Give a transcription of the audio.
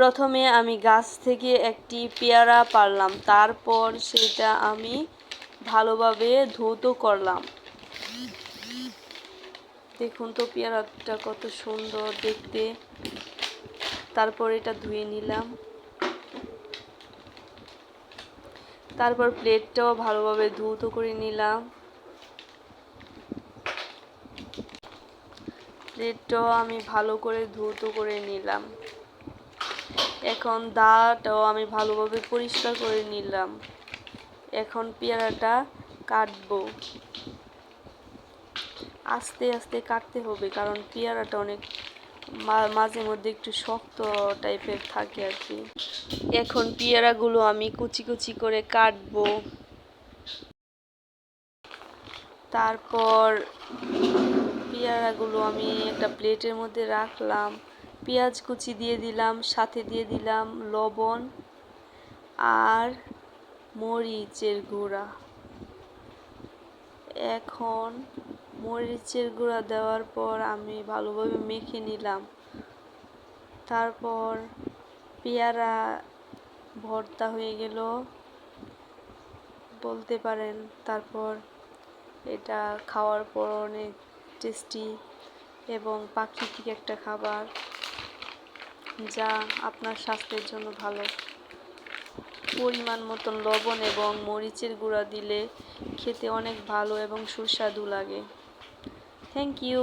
প্রথমে আমি গাছ থেকে একটি পেয়ারা পারলাম তারপর সেটা আমি ভালোভাবে ধৌত করলাম। দেখুন তো পেয়ারাটা কত সুন্দর দেখতে। তারপর এটা ধুয়ে নিলাম। তারপর প্লেটটাও ভালোভাবে ধৌত করে নিলাম। প্লেটটাও আমি ভালো করে ধৌত করে নিলাম। এখন দাটাও আমি ভালোভাবে পরিষ্কার করে নিলাম। এখন পেয়ারাটা কাটবো। আস্তে আস্তে কাটতে হবে, কারণ পেয়ারাটা অনেক মাঝে মধ্যে একটু শক্ত টাইপের থাকে আর কি। এখন পেয়ারাগুলো আমি কুচি কুচি করে কাটবো। তারপর পেয়ারাগুলো আমি একটা প্লেটের মধ্যে রাখলাম। পেঁয়াজ কুচি দিয়ে দিলাম, সাথে দিয়ে দিলাম লবণ আর মরিচের গুঁড়া। এখন মরিচের গুঁড়া দেওয়ার পর আমি ভালোভাবে মেখে নিলাম। তারপর পেয়ারা ভর্তা হয়ে গেল। বলতে পারেন তারপর এটা খাওয়ার পর অনেক টেস্টি এবং প্রাকৃতিক একটা খাবার। যা আপনার স্বাস্থ্যের জন্য ভালো। পরিমাণ মতন লবণ এবং মরিচের গুঁড়া দিলে খেতে অনেক ভালো এবং সুস্বাদু লাগে। Thank you